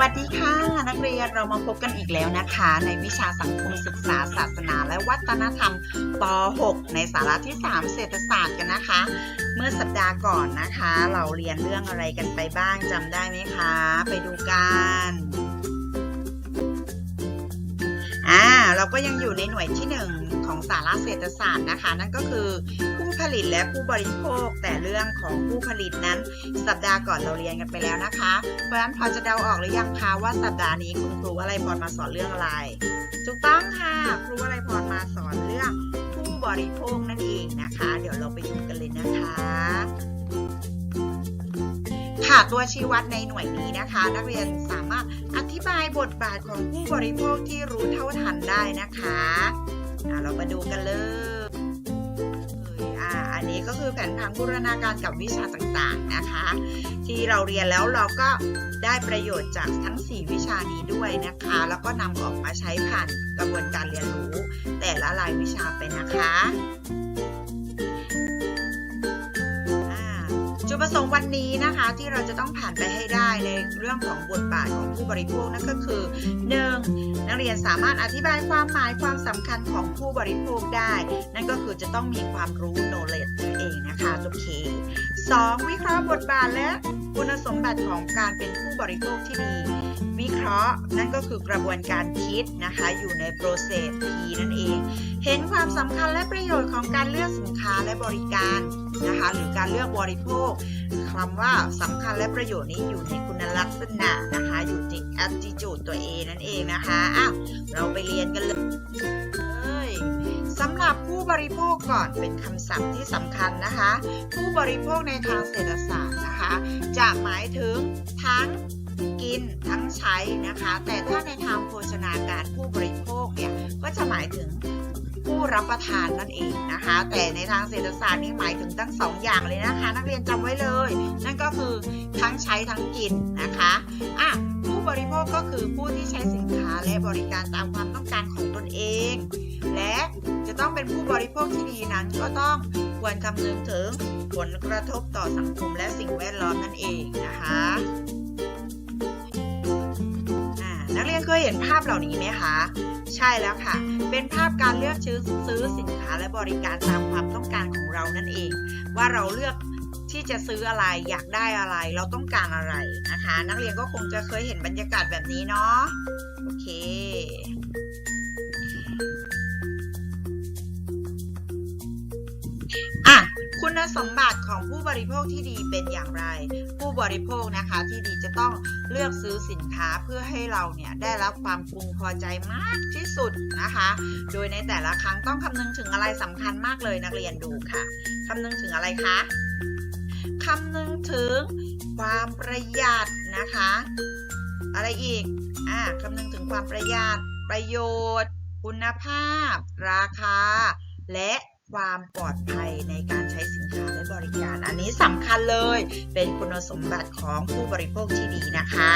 วัสดีค่ะ นักเรียนเรามาพบกันอีกแล้วนะคะ ในวิชาสังคมศึกษาศาสนาและวัฒนธรรมป .6 ในสาระที่ 3 เศรษฐศาสตร์กันนะคะ เมื่อสัปดาห์ก่อนนะคะ เราเรียนเรื่องอะไรกันไปบ้างจำได้ไหมคะ ไปดูกัน อ่าเราก็ยังอยู่ในหน่วยที่หนึ่งของสาระเศรษฐศาสตร์นะคะ นั่นก็คือผู้ผลิตและผู้บริโภคแต่เรื่องของผู้ผลิตนั้น สัปดาห์ก่อนเราเรียนกันไปแล้วนะคะ เพราะฉะนั้นพอจะเดาออกหรือยังคะว่าสัปดาห์นี้คุณครูอะไรพรมาสอนเรื่องอะไรถูกต้องค่ะครูอะไรพรมาสอนเรื่องผู้บริโภคนั่นเองนะคะ เดี๋ยวเราไปดูกันเลยนะคะ ค่ะตัวชี้วัดในหน่วยนี้นะคะ นักเรียนสามารถอธิบายบทบาทของผู้บริโภคที่รู้เท่าทันได้นะคะะเรามาดูกันเลยอันนี้ก็คือแผนผังบูรณาการกับวิชาต่างๆนะคะ ที่เราเรียนแล้วเราก็ได้ประโยชน์จากทั้ง 4 วิชานี้ด้วยนะคะ แล้วก็นำออกมาใช้ผ่านกระบวนการเรียนรู้ แต่ละรายวิชาไปนะคะ ดประสงค์วันนี้นะคะที่เราจะต้องผ่านไปให้ได้ในเรื่องของบทบาทของผู้บริโภคนั่นก็คือ 1. นักเรียนสามารถอธิบายความหมายความสำคัญของผู้บริโภคได้ นั่นก็คือจะต้องมีความรู้ knowledge นั่นเองนะคะโอเค 2. วิเคราะห์บทบาทและคุณสมบัติของการเป็นผู้บริโภคที่ดี วิเคราะห์นั่นก็คือกระบวนการคิดนะคะอยู่ใน process P นั่นเอง เห็นความสำคัญและประโยชน์ของการเลือกสินค้าและบริการ นะคะ หรือการเลือกบริโภคคำว่าสำคัญและประโยชน์นี้อยู่ในคุณลักษณะนะคะ อยู่ใน attitude ตัว A นั่นเองนะคะอ้าวเราไปเรียนกันเลยสำหรับผู้บริโภคก่อนเป็นคำศัพท์ที่สำคัญนะคะ ผู้บริโภคในทางเศรษฐศาสตร์นะคะ จะหมายถึงทั้งกินทั้งใช้นะคะ แต่ถ้าในทางโภ รับประทานนั่นเองนะคะ แต่ในทางเศรษฐศาสตร์นี่หมายถึงทั้งสองอย่างเลยนะคะ นักเรียนจำไว้เลย นั่นก็คือทั้งใช้ทั้งกินนะคะอะผู้บริโภคก็คือผู้ที่ใช้สินค้าและบริการตามความต้องการของตนเอง และจะต้องเป็นผู้บริโภคที่ดีนั้นก็ต้องควรคำนึงถึงผลกระทบต่อสังคมและสิ่งแวดล้อมนั่นเองนะคะ เรียนเคยเห็นภาพเหล่านี้ไหมคะ ใช่แล้วค่ะ เป็นภาพการเลือกซื้อซื้อสินค้าและบริการตามความต้องการของเรานั่นเอง ว่าเราเลือกที่จะซื้ออะไรอยากได้อะไร เราต้องการอะไรนะคะ นักเรียนก็คงจะเคยเห็นบรรยากาศแบบนี้เนาะโอเค คุณสมบัติของผู้บริโภคที่ดีเป็นอย่างไร ผู้บริโภคนะคะที่ดีจะต้องเลือกซื้อสินค้าเพื่อให้เราเนี่ยได้รับความพึงพอใจมากที่สุดนะคะ โดยในแต่ละครั้งต้องคำนึงถึงอะไรสำคัญมากเลยนักเรียนดูค่ะคำนึงถึงอะไรคะคำนึงถึงความประหยัดนะคะ อะไรอีกอ่าคำนึงถึงความประหยัดประโยชน์ คุณภาพ ราคา และ ความปลอดภัยในการใช้สินค้าและบริการ อันนี้สำคัญเลย เป็นคุณสมบัติของผู้บริโภคที่ดีนะคะ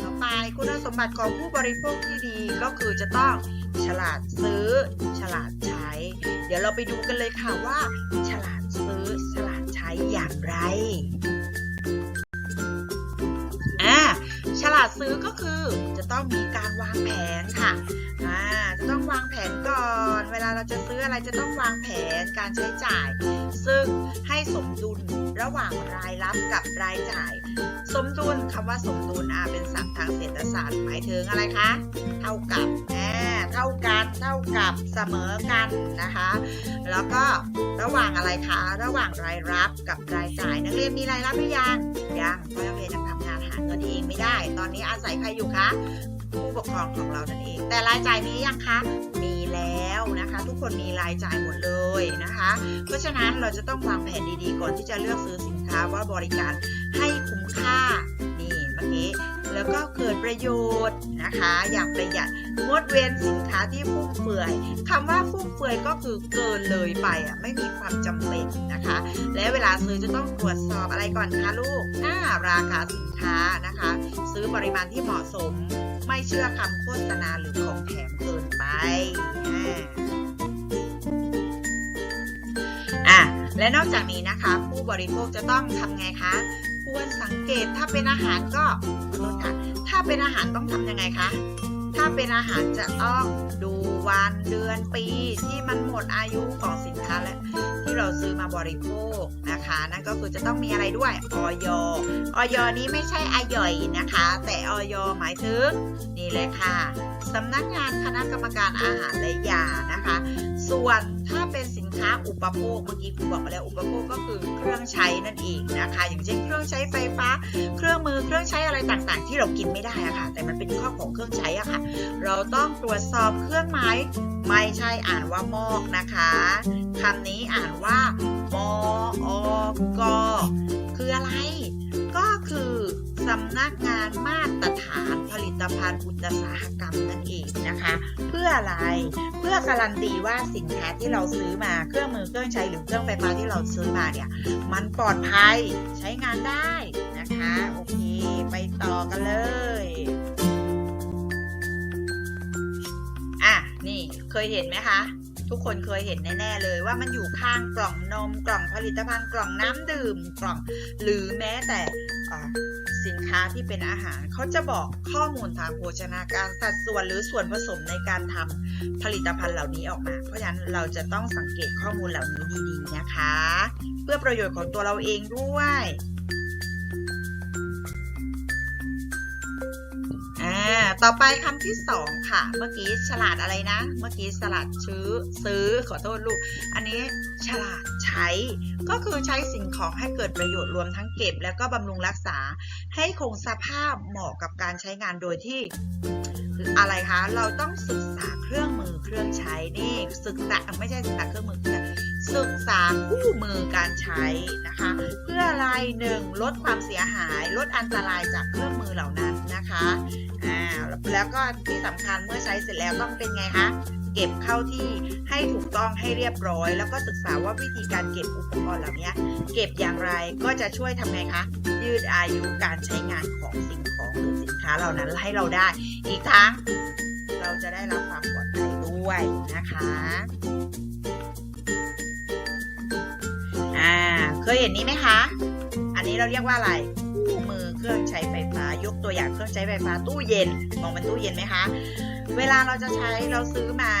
ต่อไปคุณสมบัติของผู้บริโภคที่ดีก็คือจะต้องฉลาดซื้อ ฉลาดใช้ เดี๋ยวเราไปดูกันเลยค่ะว่า ฉลาดซื้อ ฉลาดใช้อย่างไร ลาดซื้อก็คือจะต้องมีการวางแผนค่ะอ่าจะต้องวางแผนก่อน เวลาเราจะซื้ออะไรจะต้องวางแผนการใช้จ่าย ซึ่งให้สมดุลระหว่างรายรับกับรายจ่าย สมดุลคำว่าสมดุลอาเป็นศัพท์ทางเศรษฐศาสตร์หมายถึงอะไรคะเท่ากับอ่าเท่ากันเท่ากับเสมอกันนะคะ แล้วก็ระหว่างอะไรคะ ระหว่างรายรับกับรายจ่าย นักเรียนมีรายรับหรือยังยังเพราะนักเรียนยังทำงาน หาเงินเองไม่ได้ ตอนนี้อาศัยใครอยู่คะผู้ปกครองของเรานั่นเอง แต่รายจ่ายมียังคะ มีแล้วนะคะ ทุกคนมีรายจ่ายหมดเลยนะคะ เพราะฉะนั้นเราจะต้องวางแผนดีๆ ก่อนที่จะเลือกซื้อสินค้าว่าบริการให้คุ้มค่า นี่เมื่อกี้ แล้วก็เกิดประโยชน์นะคะ อย่างประหยัดงดเว้นสินค้าที่ฟุ่มเฟือยคำว่าฟุ่มเฟือยก็คือเกินเลยไปอะไม่มีความจำเป็นนะคะ และเวลาซื้อจะต้องตรวจสอบอะไรก่อนคะลูกหน้าราคาสินค้านะคะ ซื้อปริมาณที่เหมาะสม ไม่เชื่อคำโฆษณาหรือของแถมเกินไปอ่าอะและนอกจากนี้นะคะ ผู้บริโภคจะต้องทำไงคะ ควรสังเกตถ้าเป็นอาหารก็ขอโทษค่ะถ้าเป็นอาหารต้องทำยังไงคะ ถ้าเป็นอาหารจะต้องดูวันเดือนปีที่มันหมดอายุของสินค้าและที่เราซื้อมาบริโภคนะคะ นั่นก็คือจะต้องมีอะไรด้วยออยออยนี้ไม่ใช่อร่อยนะคะ แต่ออยหมายถึงนี่เลยค่ะสำนักงานคณะกรรมการอาหารและยานะคะ ส่วน ถ้าเป็นสินค้าอุปโภคเมื่อกี้ครูบอกไปแล้วอุปโภคก็คือเครื่องใช้นั่นเองนะคะ อย่างเช่นเครื่องใช้ไฟฟ้า เครื่องมือเครื่องใช้อะไรต่างๆ ที่เรากินไม่ได้อะค่ะ แต่มันเป็นข้อของเครื่องใช้อะค่ะ เราต้องตรวจสอบเครื่องหมายไม่ใช่อ่านว่ามอกนะคะคำนี้อ่านว่ามออกคืออะไร ก็คือสำนักงานมาตรฐาน ลิตภัณฑ์อุตสาหกรรมนั่นเองนะคะ เพื่ออะไรเพื่อการันตีว่าสินค้าที่เราซื้อมาเครื่องมือเครื่องใช้หรือเครื่องไฟฟ้าที่เราซื้อมาเนี่ยมันปลอดภัยใช้งานได้นะคะโอเคไปต่อกันเลยอะนี่เคยเห็นไหมคะทุกคนเคยเห็นแน่ๆเลยว่ามันอยู่ข้างกล่องนมกล่องผลิตภัณฑ์กล่องน้ำดื่มกล่อง หรือแม้แต่ สินค้าที่เป็นอาหารเขาจะบอกข้อมูลทางโภชนาการสัดส่วนหรือส่วนผสมในการทำผลิตภัณฑ์เหล่านี้ออกมา เพราะฉะนั้นเราจะต้องสังเกตข้อมูลเหล่านี้ดีๆนะคะ เพื่อประโยชน์ของตัวเราเองด้วย ต่อไปคำที่สองค่ะ เมื่อกี้ฉลาดอะไรนะ เมื่อกี้ฉลาดซื้อซื้อขอโทษลูก อันนี้ฉลาดใช้ ก็คือใช้สิ่งของให้เกิดประโยชน์รวมทั้งเก็บ แล้วก็บำรุงรักษา ให้คงสภาพเหมาะกับการใช้งานโดยที่อะไรคะ เราต้องศึกษาเครื่องมือเครื่องใช้นี่ศึกษาไม่ใช่ศึกษาเครื่องมือแต่ ศึกษาคู่มือการใช้นะคะ เพื่ออะไรหนึ่งลดความเสียหายลดอันตรายจากเครื่องมือเหล่านั้นนะคะอ่าแล้วก็ที่สำคัญเมื่อใช้เสร็จแล้วต้องเป็นไงคะเก็บเข้าที่ให้ถูกต้องให้เรียบร้อย แล้วก็ศึกษาว่าวิธีการเก็บอุปกรณ์เหล่านี้เก็บอย่างไรก็จะช่วยทำไงคะยืดอายุการใช้งานของสิ่งของหรือสินค้าเหล่านั้นให้เราได้ อีกทั้งเราจะได้รับความปลอดภัยด้วยนะคะ เคยเห็นนี้ไหมคะ อันนี้เราเรียกว่าอะไรคู่มือเครื่องใช้ไฟฟ้า ยกตัวอย่างเครื่องใช้ไฟฟ้าตู้เย็น มองเป็นตู้เย็นไหมคะ เวลาเราจะใช้เราซื้อมา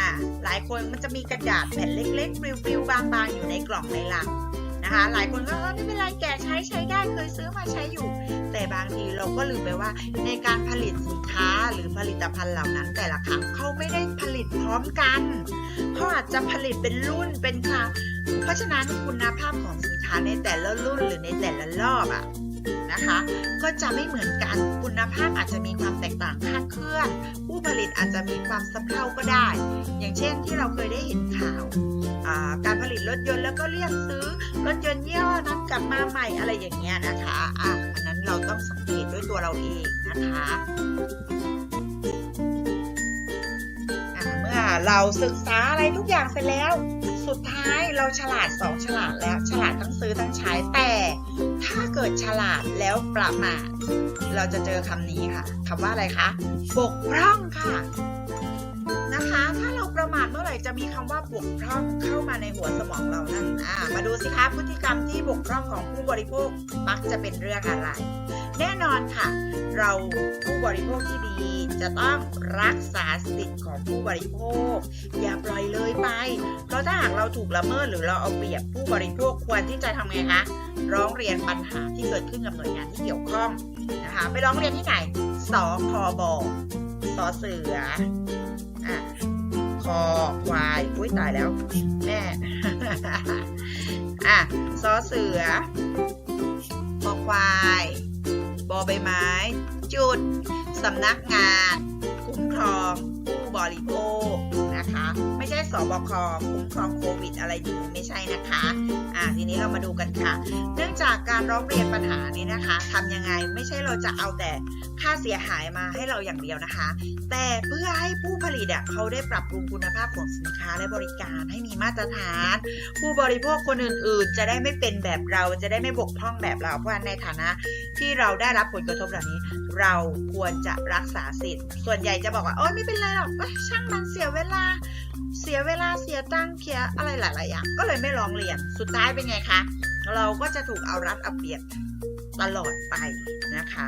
หลายคนมันจะมีกระดาษแผ่นเล็กๆปลิวๆบางๆ อยู่ในกล่องในลังนะคะ หลายคนก็เออไม่เป็นไรแกใช้ใช้ได้เคยซื้อมาใช้อยู่ แต่บางทีเราก็ลืมไปว่า ในการผลิตสินค้าหรือผลิตภัณฑ์เหล่านั้น แต่ละครั้งเขาไม่ได้ผลิตพร้อมกันเขาอาจจะผลิตเป็นรุ่นเป็นคราว เพราะฉะนั้นคุณภาพของสินค้าในแต่ละรุ่นหรือในแต่ละรอบอะนะคะ ก็จะไม่เหมือนกันคุณภาพอาจจะมีความแตกต่างคาดเคลื่อน ผู้ผลิตอาจจะมีความสะเพร่าก็ได้ อย่างเช่นที่เราเคยได้เห็นข่าวการผลิตรถยนต์แล้วก็เรียกซื้อรถยนต์ยี่ห้อนั้นกลับมาใหม่อะไรอย่างเงี้ยนะคะอะอันนั้นเราต้องสังเกตด้วยตัวเราเองนะคะะเมื่อเราศึกษาอะไรทุกอย่างเสร็จแล้ว สุดท้ายเราฉลาดสองฉลาดแล้วฉลาดทั้งซื้อทั้งใช้แต่ถ้าเกิดฉลาดแล้วประมาทเราจะเจอคำนี้ค่ะคำว่าอะไรคะบกพร่องค่ะนะคะ ถ้าเราประมาทเมื่อไหร่จะมีคำว่าบกพร่องเข้ามาในหัวสมองเรานั่นอ่ามาดูสิคะพฤติกรรมที่บกพร่องของผู้บริโภคมักจะเป็นเรื่องอะไร แน่นอนค่ะ เราผู้บริโภคที่ดีจะต้องรักษาสิทธิ์ของผู้บริโภค อย่าป เลยไปเพราะถ้าหากเราถูกละเมิดหรือเราเอาเปรียบผู้บริโภคควรที่จะทำไงคะร้องเรียนปัญหาที่เกิดขึ้นกับหน่วยงานที่เกี่ยวข้องนะคะไปร้องเรียนที่ไหนสคบสเสืออะคอควายอุ้ยตายแล้วแม่อะสอเสือคอควายบอใบไม้ จุดสำนักงาน คุ้มครองผู้บริโภคนะคะ ไม่ใช่สบคคุ้มครองโควิดอะไรอย่างนี้ไม่ใช่นะคะอ่าทีนี้เรามาดูกันค่ะ เนื่องจากการร้องเรียนปัญหานี้นะคะทำยังไงไม่ใช่เราจะเอาแต่ค่าเสียหายมาให้เราอย่างเดียวนะคะ แต่เพื่อให้ผู้ผลิตอะเขาได้ปรับปรุงคุณภาพของสินค้าและบริการให้มีมาตรฐาน ผู้บริโภคคนอื่น ๆ จะได้ไม่เป็นแบบเราจะได้ไม่บกพร่องแบบเราเพราะในฐานะที่เราได้รับผลกระทบแบบนี้ เราควรจะรักษาสิทธิ์ ส่วนใหญ่จะบอกว่าโอ๊ยไม่เป็นไรหรอกเอ้ยช่างมันเสียเวลา เสียเวลาเสียตังค์เสียอะไรหลายๆอย่างก็เลยไม่ร้องเรียนสุดท้ายเป็นไงคะเราก็จะถูกเอารัดเอาเปรียบตลอดไปนะคะ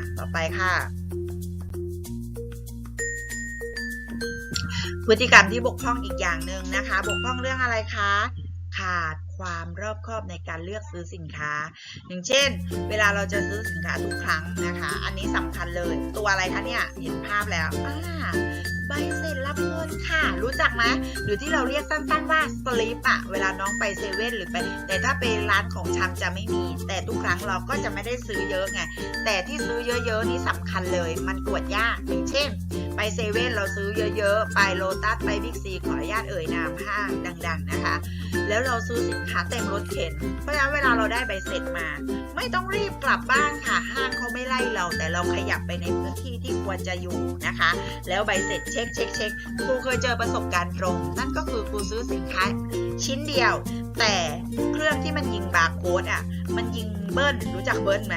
ะต่อไปค่ะ พฤติกรรมที่บกพร่องอีกอย่างหนึ่งนะคะ บกพร่องเรื่องอะไรคะ ขาดความรอบคอบในการเลือกซื้อสินค้า อย่างเช่น เวลาเราจะซื้อสินค้าทุกครั้งนะคะ อันนี้สำคัญเลย ตัวอะไรคะเนี่ย เห็นภาพแล้วอ่า ใบเสร็จรับเงินค่ะ รู้จักไหมหรือที่เราเรียกสั้นๆว่าสลิปอะเวลาน้องไปเซเว่นหรือไป แต่ถ้าเป็นร้านของชำจะไม่มี แต่ทุกครั้งเราก็จะไม่ได้ซื้อเยอะไง แต่ที่ซื้อเยอะๆนี่สำคัญเลย มันตรวจยากอย่างเช่น ไปเซเว่นเราซื้อเยอะๆ ไปโลตัสไปบิ๊กซีขออนุญาตเอ่ยนามห้างดัง ๆนะคะ แล้วเราซื้อสินค้าเต็มรถเข็น เพราะฉะนั้นเวลาเราได้ใบเสร็จมา ไม่ต้องรีบกลับบ้านค่ะ ห้างเขาไม่ไล่เรา แต่เราขยับไปในพื้นที่ที่ควรจะอยู่นะคะ แล้วใบเสร็จเช็คเช็คเช็คครูเคยเจอประสบการณ์ตรง นั่นก็คือครูซื้อสินค้าชิ้นเดียว แต่เครื่องที่มันยิงบาร์โค้ดอะ มันยิงเบิ้ลรู้จักเบิ้ลไหม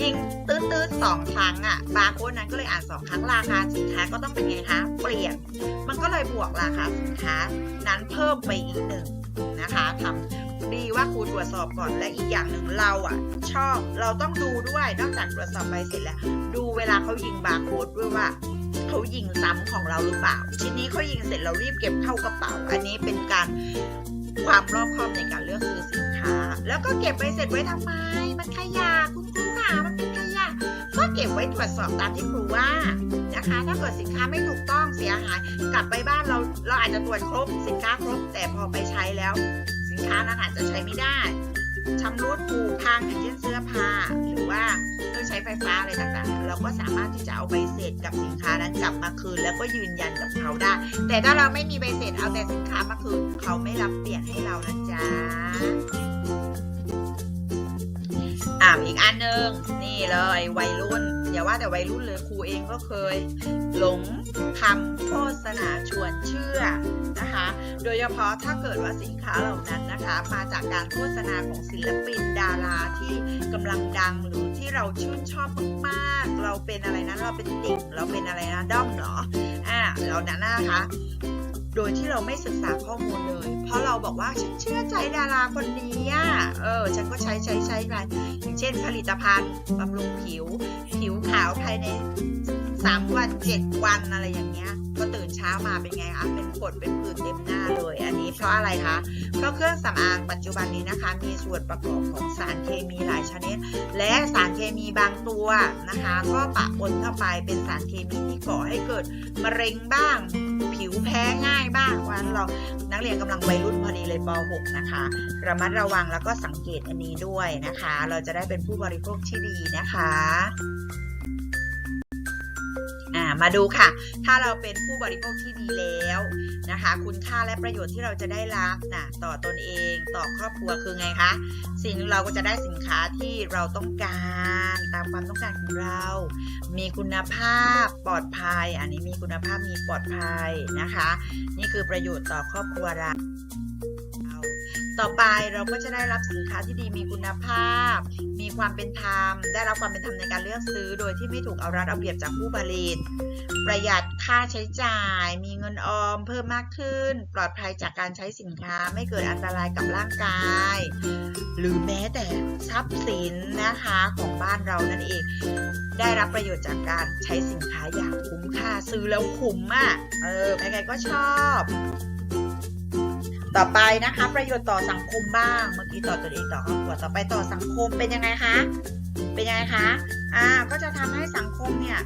ยิงตืดตืดๆสองครั้งอะบาร์โค้ดนั้นก็เลยอ่านสองครั้งราคาสินค้าก็ต้องเป็นไงคะเปลี่ยน มันก็เลยบวกราคาสินค้านั้นเพิ่มไปอีกหนึ่งนะคะทำดีว่าครูตรวจสอบก่อนและอีกอย่างหนึ่งเราอะ ชอบเราต้องดูด้วยนอกจากตรวจสอบใบเสร็จแล้ว ดูเวลาเขายิงบาร์โค้ดด้วยว่า เขายิงซ้ำของเราหรือเปล่า ชิ้นนี้เขายิงเสร็จเรารีบเก็บเข้ากระเป๋า อันนี้เป็นการความรอบคอบในการเลือกซื้อสินค้า แล้วก็เก็บใบเสร็จไว้ทำไม มันขยะคุณครูค่ะมันเป็นขยะก็เก็บไว้ตรวจสอบตามที่ครูว่านะคะ ถ้าเกิดสินค้าไม่ถูกต้องเสียหายกลับไปบ้านเราเราอาจจะตรวจครบสินค้าครบแต่พอไปใช้แล้ว สินค้านั้นอาจจะใช้ไม่ได้ ชำรุดผุพังอย่างเช่นเสื้อผ้าหรือว่าเครื่องใช้ไฟฟ้าอะไรต่างๆ เราก็สามารถที่จะเอาใบเสร็จกับสินค้านั้นกลับมาคืน แล้วก็ยืนยันกับเขาได้ แต่ถ้าเราไม่มีใบเสร็จเอาแต่สินค้ามาคืนเขาไม่รับเปลี่ยนให้เรานะจ๊ะอ่าอีกอันหนึ่งนี่เลยวัยรุ่น อย่าว่าแต่วัยรุ่นเลยครูเองก็เคย หลงคำโฆษณาชวนเชื่อนะคะ โดยเฉพาะถ้าเกิดว่าสินค้าเหล่านั้นนะคะ มาจากการโฆษณาของศิลปินดาราที่กำลังดังหรือที่เราชื่นชอบมากๆ เราเป็นอะไรนะเราเป็นติ่งเราเป็นอะไรนะด้อมเหรออ่าเหล่านั้นนะคะ โดยที่เราไม่ศึกษาข้อมูลเลย เพราะเราบอกว่าฉันเชื่อใจดาราคนนี้อะเออ ฉันก็ใช้ใช้ใช้ไปอย่างเช่นผลิตภัณฑ์บำรุงผิว ผิวขาวภายใน 3 วัน 7 วันอะไรอย่างเงี้ย ตื่นเช้ามาเป็นไงคะเป็นผดเป็นผื่นเต็มหน้าเลย อันนี้เพราะอะไรคะเพราะเครื่องสำอางปัจจุบันนี้นะคะ มีส่วนประกอบของสารเคมีหลายชนิด และสารเคมีบางตัวนะคะ ก็ปะปนเข้าไปเป็นสารเคมีที่ก่อให้เกิดมะเร็งบ้าง ผิวแพ้ง่ายบ้างวันเรานักเรียนกำลังวัยรุ่นพอดีเลยป .6 นะคะ ระมัดระวังแล้วก็สังเกตอันนี้ด้วยนะคะ เราจะได้เป็นผู้บริโภคที่ดีนะคะ มาดูค่ะ ถ้าเราเป็นผู้บริโภคที่ดีแล้วนะคะ คุณค่าและประโยชน์ที่เราจะได้รับนะต่อตนเองต่อครอบครัวคือไงคะสิ่งเราก็จะได้สินค้าที่เราต้องการตามความต้องการของเรา มีคุณภาพปลอดภัย อันนี้มีคุณภาพมีปลอดภัยนะคะ นี่คือประโยชน์ต่อครอบครัวเรา ต่อไปเราก็จะได้รับสินค้าที่ดีมีคุณภาพ มีความเป็นธรรม ได้รับความเป็นธรรมในการเลือกซื้อ โดยที่ไม่ถูกเอารัดเอาเปรียบจากผู้ผลิต ประหยัดค่าใช้จ่าย มีเงินออมเพิ่มมากขึ้น ปลอดภัยจากการใช้สินค้าไม่เกิดอันตรายกับร่างกาย หรือแม้แต่ทรัพย์สินนะคะของบ้านเรานั่นเอง ได้รับประโยชน์จากการใช้สินค้าอย่างคุ้มค่าซื้อแล้วคุ้มอะเออใครๆก็ชอบ ต่อไปนะคะ ประโยชน์ต่อสังคมบ้างเมื่อกี้ต่อตัวเองต่อครอบครัวต่อไปต่อสังคมเป็นยังไงคะเป็นยังไงคะอ่าก็จะทำให้สังคมเนี่ย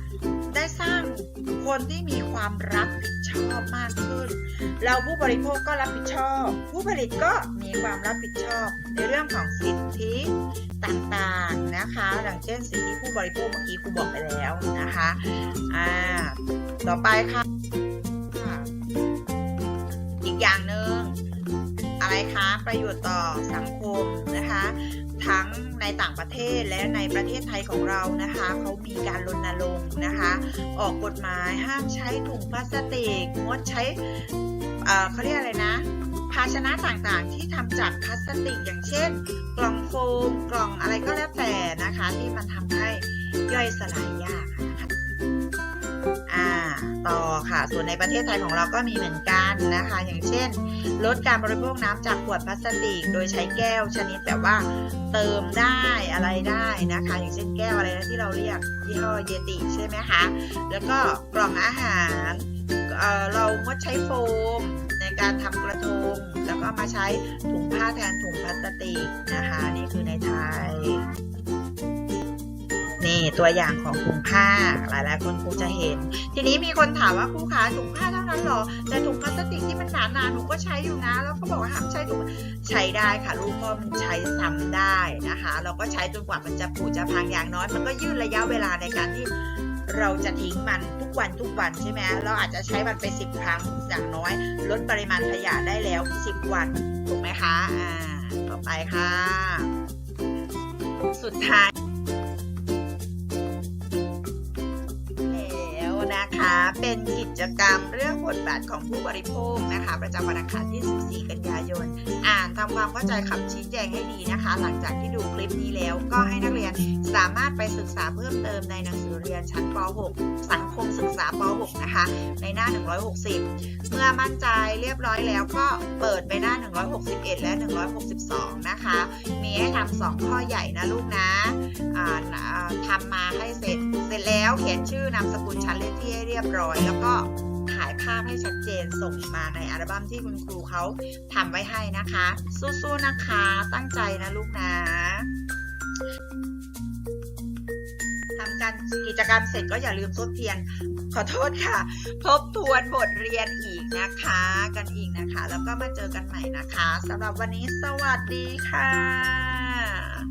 ได้สร้างคนที่มีความรับผิดชอบมากขึ้น เราผู้บริโภคก็รับผิดชอบ ผู้ผลิตก็มีความรับผิดชอบ ในเรื่องของสิทธิต่างๆนะคะอย่างเช่นสิทธิผู้บริโภคเมื่อกี้ครูบอกไปแล้วนะคะอ่าต่อไปค่ะ ประโยชน์ต่อสังคมนะคะ ทั้งในต่างประเทศและในประเทศไทยของเรานะคะเขามีการรณรงค์นะคะ ออกกฎหมายห้ามใช้ถุงพลาสติกงดใช้เขาเรียกอะไรนะภาชนะต่างๆที่ทำจากพลาสติกอย่างเช่น กล่องโฟมกล่องอะไรก็แล้วแต่นะคะ ที่มันทำให้ย่อยสลายยากนะคะ อ่าต่อค่ะ ส่วนในประเทศไทยของเราก็มีเหมือนกันนะคะ อย่างเช่น ลดการบริโภคน้ำจากขวดพลาสติก โดยใช้แก้วชนิดแบบว่าเติมได้อะไรได้นะคะ อย่างเช่นแก้วอะไรนะที่เราเรียกยี่ห้อเยติใช่ไหมคะ แล้วก็กล่องอาหารเเรางดใช้โฟมในการทำกระทง แล้วก็มาใช้ถุงผ้าแทนถุงพลาสติกนะคะ นี่คือในไทย นี่ตัวอย่างของถุงผ้าหลายๆคนคงจะเห็น ทีนี้มีคนถามว่าครูคะถุงผ้าเท่านั้นเหรอ แต่ถุงพลาสติกที่มันหนาๆหนูก็ใช้อยู่นะ แล้วก็บอกว่าห้ามใช้ถุงใช้ได้ค่ะลูกเพราะมันใช้ซ้ำได้นะคะ เราก็ใช้จนกว่ามันจะผุจะพังอย่างน้อย มันก็ยืดระยะเวลาในการที่เราจะทิ้งมันทุกวันทุกวันใช่ไหมเราอาจจะใช้มันไปสิบครั้งอย่างน้อย ลดปริมาณขยะได้แล้วสิบวันถูกไหมคะอ่าต่อไปค่ะ สุดท้าย เป็นกิจกรรมเรื่องบทบาทของผู้บริโภคนะคะ ประจำวันอังคารที่ 14 กันยายน อ่านทำความเข้าใจคำชี้แจงให้ดีนะคะ หลังจากที่ดูคลิปนี้แล้วก็ให้นักเรียนสามารถไปศึกษาเพิ่มเติมในหนังสือเรียนชั้นป .6 สังคมศึกษาป .6 นะคะ ในหน้า 160 เมื่อมั่นใจเรียบร้อยแล้วก็เปิดไปหน้า 161 และ 162 นะคะ มีให้ทำสองข้อใหญ่นะลูกนะทำมาให้เสร็จ เสร็จแล้วเขียนชื่อนามสกุลชั้นเลขที่ให้เรียบร้อยแล้วก็ถ่ายภาพให้ชัดเจนส่งมาในอัลบั้มที่คุณครูเขาทำไว้ให้นะคะ สู้ๆนะคะ ตั้งใจนะลูกนะทำการกิจกรรมเสร็จก็อย่าลืมทบทวนขอโทษค่ะ ทบทวนบทเรียนอีกนะคะ กันอีกนะคะ แล้วก็มาเจอกันใหม่นะคะสำหรับวันนี้สวัสดีค่ะ